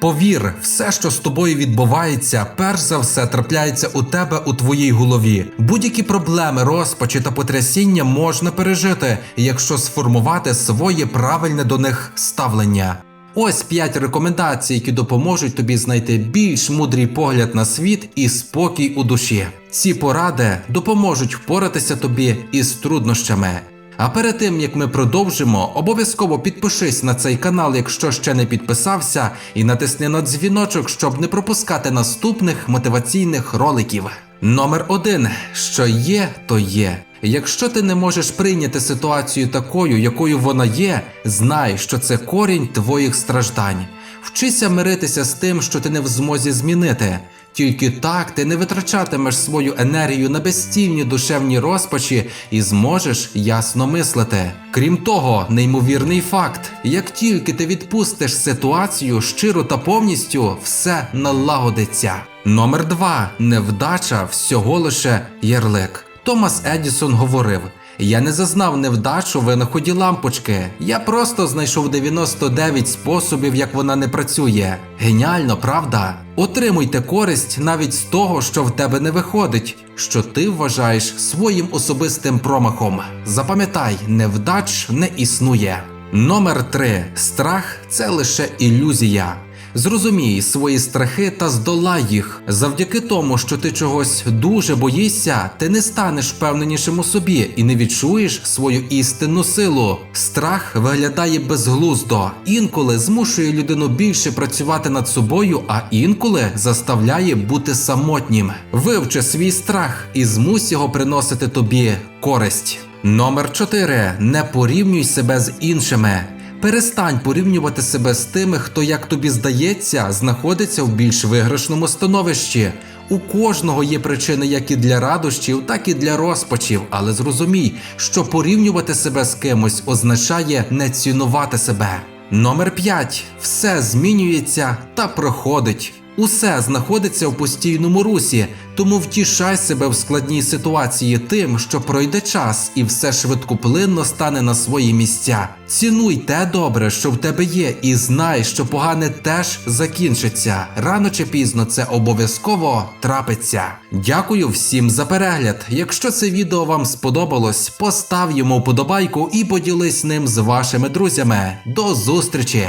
Повір, все, що з тобою відбувається, перш за все трапляється у тебе у твоїй голові. Будь-які проблеми, розпачі та потрясіння можна пережити, якщо сформувати своє правильне до них ставлення. Ось 5 рекомендацій, які допоможуть тобі знайти більш мудрий погляд на світ і спокій у душі. Ці поради допоможуть впоратися тобі із труднощами. А перед тим як ми продовжимо, обов'язково підпишись на цей канал, якщо ще не підписався, і натисни на дзвіночок, щоб не пропускати наступних мотиваційних роликів. Номер один: що є, то є. Якщо ти не можеш прийняти ситуацію такою, якою вона є, знай, що це корінь твоїх страждань. Вчися миритися з тим, що ти не в змозі змінити. Тільки так ти не витрачатимеш свою енергію на безцільні душевні розпачі і зможеш ясно мислити. Крім того, неймовірний факт: як тільки ти відпустиш ситуацію щиро та повністю, все налагодиться. Номер 2. невдача всього лише ярлик. Томас Едісон говорив: Я не зазнав невдачу в винаході лампочки. Я просто знайшов 99 способів, як вона не працює. Геніально, правда? Отримуйте користь навіть з того, що в тебе не виходить, що ти вважаєш своїм особистим промахом. Запам'ятай, невдач не існує. Номер 3. Страх це лише ілюзія. Зрозумій свої страхи та здолай їх. Завдяки тому, що ти чогось дуже боїшся, ти не станеш впевненішим у собі і не відчуєш свою істинну силу. Страх виглядає безглуздо, інколи змушує людину більше працювати над собою, а інколи заставляє бути самотнім. Вивчи свій страх і змусь його приносити тобі користь. Номер 4. Не порівнюй себе з іншими. Перестань порівнювати себе з тими, хто, як тобі здається, знаходиться в більш виграшному становищі. У кожного є причини як і для радощів, так і для розпачів, але зрозумій, що порівнювати себе з кимось означає не цінувати себе. Номер 5. Все змінюється та проходить. Усе знаходиться в постійному русі, тому втішай себе в складній ситуації тим, що пройде час і все швидкоплинно стане на свої місця. Цінуй те добре, що в тебе є, і знай, що погане теж закінчиться. Рано чи пізно це обов'язково трапиться. Дякую всім за перегляд. Якщо це відео вам сподобалось, постав йому вподобайку і поділись ним з вашими друзями. До зустрічі!